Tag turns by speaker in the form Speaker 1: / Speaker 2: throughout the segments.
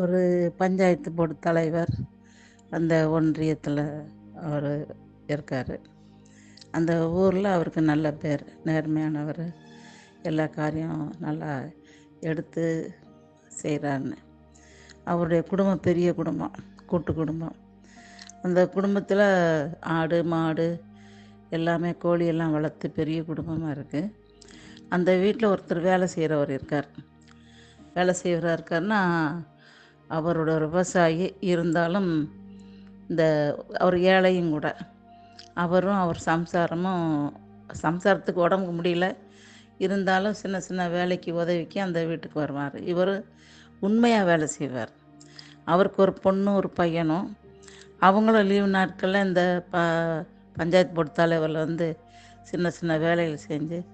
Speaker 1: ஒரு பஞ்சாயத்து போர்டு தலைவர் அந்த ஒன்றியத்தில் அவர் இருக்கார். அந்த ஊரில் அவருக்கு நல்ல பேர் நேர்மையானவர். எல்லா காரியம் நல்லா எடுத்து செய்கிறாருன்னு அவருடைய குடும்பம் பெரிய குடும்பம் கூட்டு குடும்பம். அந்த குடும்பத்தில் ஆடு மாடு எல்லாமே கோழி எல்லாம் வளர்த்து பெரிய குடும்பமாக இருக்குது அந்த வீட்டில் ஒருத்தர் வேலை செய்கிறவர் இருக்கார். வேலை செய்கிறவராக இருக்காருன்னா அவரோட விவசாயி இருந்தாலும் இந்த அவர் ஏழையும் கூட. அவரும் அவர் சம்சாரமும் சம்சாரத்துக்கு உடம்புக்கு முடியல. இருந்தாலும் சின்ன சின்ன வேலைக்கு உதவிக்கு அந்த வீட்டுக்கு வருவார். இவர் உண்மையாக வேலை செய்வார். அவருக்கு ஒரு பொண்ணும் ஒரு பையனும் அவங்களும் லீவு நாட்களில் இந்த ப பஞ்சாயத்து போர்டு தலைவரில் வந்து சின்ன சின்ன வேலைகள் செஞ்சு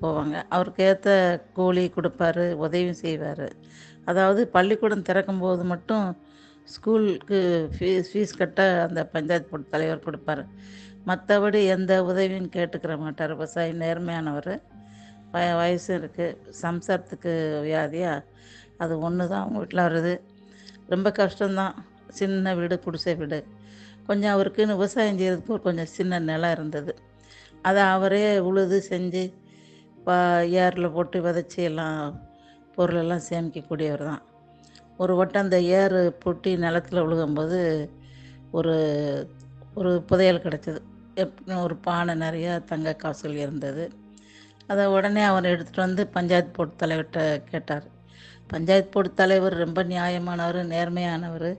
Speaker 1: போவாங்க. அவருக்கு ஏற்ற கூலி கொடுப்பாரு உதவியும் செய்வார். அதாவது பள்ளிக்கூடம் திறக்கும் போது மட்டும் ஸ்கூலுக்கு ஃபீஸ் ஃபீஸ் கட்ட அந்த பஞ்சாயத்து போர்டு தலைவர் கொடுப்பாரு. மற்றபடி எந்த உதவியும் கேட்டுக்கிற மாட்டார். விவசாயி நேர்மையானவர். வய வயசும் இருக்குது சம்சாரத்துக்கு வியாதியாக அது ஒன்று தான் அவங்க வீட்டில் வருது. ரொம்ப கஷ்டம்தான். சின்ன வீடு குடிசை வீடு. கொஞ்சம் அவருக்குன்னு விவசாயம் செய்கிறதுக்கு ஒரு கொஞ்சம் சின்ன நிலம் இருந்தது. அதை அவரே உழுது செஞ்சு பா ஏரில் போட்டு விதைச்சி எல்லாம் பொருளெல்லாம் சேமிக்கக்கூடியவர் தான் ஒரு வட்டம் அந்த ஏர் பொட்டி நிலத்தில் விழுகும்போது ஒரு ஒரு புதையல் கிடச்சிது. எப் ஒரு பானை நிறையா தங்க காசுகள் இருந்தது. அதை உடனே அவர் எடுத்துகிட்டு வந்து பஞ்சாயத்து போர்டு தலைவர்கிட்ட கேட்டார். பஞ்சாயத்து போர்டு தலைவர் ரொம்ப நியாயமானவர் நேர்மையானவர்.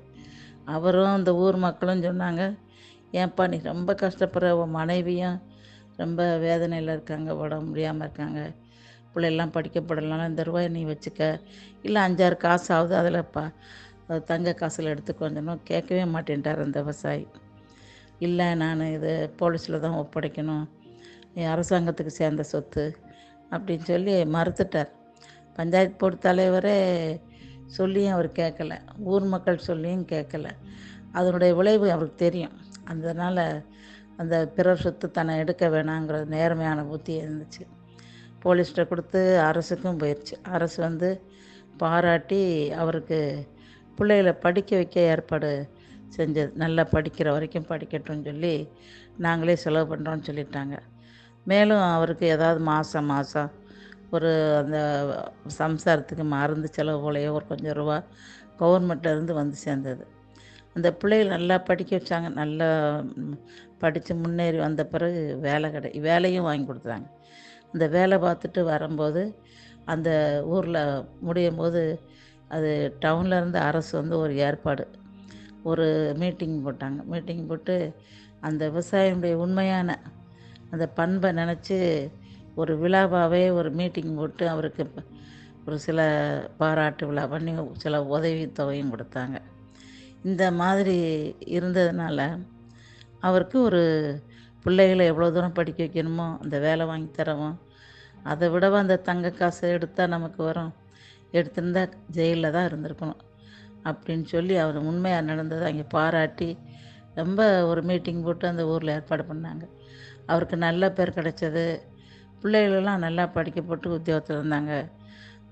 Speaker 1: அவரும் அந்த ஊர் மக்களும் சொன்னாங்க ஏன்பா நீ ரொம்ப கஷ்டப்படுற உன் மனைவியும் ரொம்ப வேதனையில் இருக்காங்க உடம்பு முடியாமல் இருக்காங்க. பிள்ளைலாம் படிக்கப்படலாம் இந்த ரூபாய் நீ வச்சுக்க. இல்லை அஞ்சாறு காசு ஆகுது அதில் பா தங்க காசில் எடுத்து கொஞ்சம் கேட்கவே மாட்டேன்ட்டார் அந்த விவசாயி. இல்லை நான் இது போலீஸில் தான் ஒப்படைக்கணும். என் அரசாங்கத்துக்கு சேர்ந்த சொத்து அப்படின்னு சொல்லி மறுத்துட்டார். பஞ்சாயத்து போர்டு தலைவரே சொல்லியும் அவர் கேட்கல. ஊர் மக்கள் சொல்லியும் கேட்கல. அதனுடைய விளைவு அவருக்கு தெரியும். அதனால் அந்த பிறர் சொத்து தன்னை எடுக்க வேணாங்கிற நேர்மையான புத்தி இருந்துச்சு. போலீஸ்கிட்ட கொடுத்து அரசுக்கும் போயிடுச்சு அரசு வந்து பாராட்டி அவருக்கு பிள்ளைகளை படிக்க வைக்க ஏற்பாடு செஞ்சது. நல்லா படிக்கிற வரைக்கும் படிக்கட்டும்னு சொல்லி நாங்களே செலவு பண்ணுறோன்னு சொல்லிட்டாங்க. மேலும் அவருக்கு ஏதாவது மாதம் மாதம் ஒரு அந்த சம்சாரத்துக்கு மருந்து செலவு போலையோ ஒரு கொஞ்சம் ரூபா கவர்மெண்ட்லேருந்து வந்து சேர்ந்தது. அந்த பிள்ளைகள் நல்லா படிக்க வச்சாங்க. நல்லா படித்து முன்னேறி வந்த பிறகு வேலை கிடை வேலையும் வாங்கி கொடுத்தாங்க. அந்த வேலை பார்த்துட்டு வரும்போது அந்த ஊரில் முடியும் போது அது டவுனில் இருந்து அரசு வந்து ஒரு ஏற்பாடு. ஒரு மீட்டிங் போட்டாங்க. மீட்டிங் போட்டு அந்த விவசாயினுடைய உண்மையான அந்த பண்பை நினச்சி ஒரு விழாவாகவே ஒரு மீட்டிங் போட்டு அவருக்கு ஒரு சில பாராட்டு விழா பண்ணி சில உதவி தொகையும் கொடுத்தாங்க. இந்த மாதிரி இருந்ததுனால அவருக்கு ஒரு பிள்ளைகளை எவ்வளோ தூரம் படிக்க வைக்கணுமோ அந்த வேலை வாங்கி தரவும் அதை விடவும் அந்த தங்க காசை எடுத்தால் நமக்கு வரும். எடுத்திருந்தா ஜெயிலில் தான் இருந்திருக்கணும். அப்படின்னு சொல்லி அவர் உண்மையாக நடந்ததை அங்கே பாராட்டி ரொம்ப ஒரு மீட்டிங் போட்டு அந்த ஊரில் ஏற்பாடு பண்ணாங்க. அவருக்கு நல்ல பேர் கிடைச்சது. பிள்ளைகளெல்லாம் நல்லா படிக்கப்பட்டு உத்தியோகத்தில் இருந்தாங்க.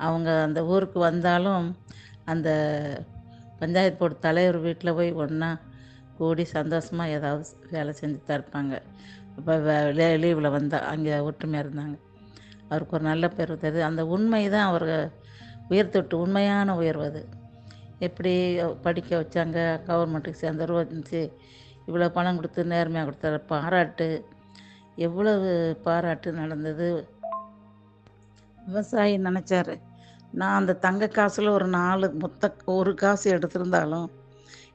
Speaker 1: அவங்க அந்த ஊருக்கு வந்தாலும் அந்த பஞ்சாயத்து போர்டு தலைவர் வீட்டில் போய் ஒன்றா கூடி சந்தோஷமாக ஏதாவது வேலை செஞ்சு தான் இருப்பாங்க இப்போ லீவில் வந்தால் அங்கே ஒற்றுமையாக இருந்தாங்க. அவருக்கு ஒரு நல்ல பேர் தருது அந்த உண்மை தான் அவர் உயர்த்தொட்டு உண்மையான உயர்வு அது. எப்படி படிக்க வச்சாங்க கவர்மெண்ட்டுக்கு சேர்ந்தவரும் வந்துச்சு இவ்வளோ பணம் கொடுத்து நேர்மையாக கொடுத்தாரு. பாராட்டு. எவ்வளவு பாராட்டு நடந்தது. விவசாயி நினச்சாரு. நான் அந்த தங்க காசில் ஒரு நாலு மொத்த ஒரு காசு எடுத்திருந்தாலும்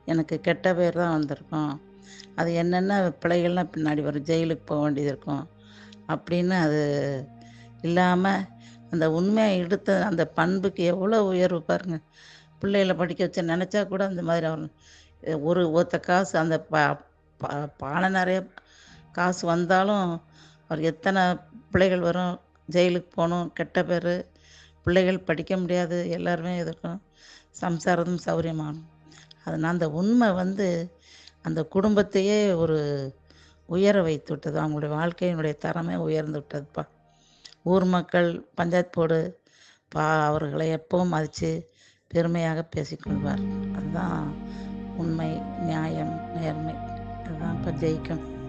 Speaker 1: எனக்கு கெட்ட பேர் தான் வந்திருக்கும். அது என்னென்ன பிள்ளைகள்லாம் பின்னாடி வரும். ஜெயிலுக்கு போக வேண்டியது இருக்கும். அப்படின்னு அது இல்லாமல் அந்த உண்மையை எடுத்த அந்த பண்புக்கு எவ்வளோ உயர்வு பாருங்கள் பிள்ளைகளை படிக்க வச்ச நினச்சா கூட அந்த மாதிரி அவர் ஒரு ஒத்த காசு அந்த பா பானை நிறைய காசு வந்தாலும் அவர் எத்தனை பிள்ளைகள் வரும் ஜெயிலுக்கு போகணும் கெட்ட பேர் பிள்ளைகள் படிக்க முடியாது எல்லாருமே எதுக்கும் சம்சாரதும் சௌரியமாகணும். அதனால் அந்த உண்மை வந்து அந்த குடும்பத்தையே ஒரு உயர வைத்து விட்டது. அவங்களுடைய வாழ்க்கையினுடைய தரமே உயர்ந்து விட்டதுப்பா. ஊர் மக்கள் பஞ்சாயத்து போர்டு பா அவர்களை எப்பவும் மதித்து பெருமையாக பேசிக்கொள்வார் அதுதான் உண்மை நியாயம் நேர்மை. அதுதான் இப்போ ஜெயிக்கும்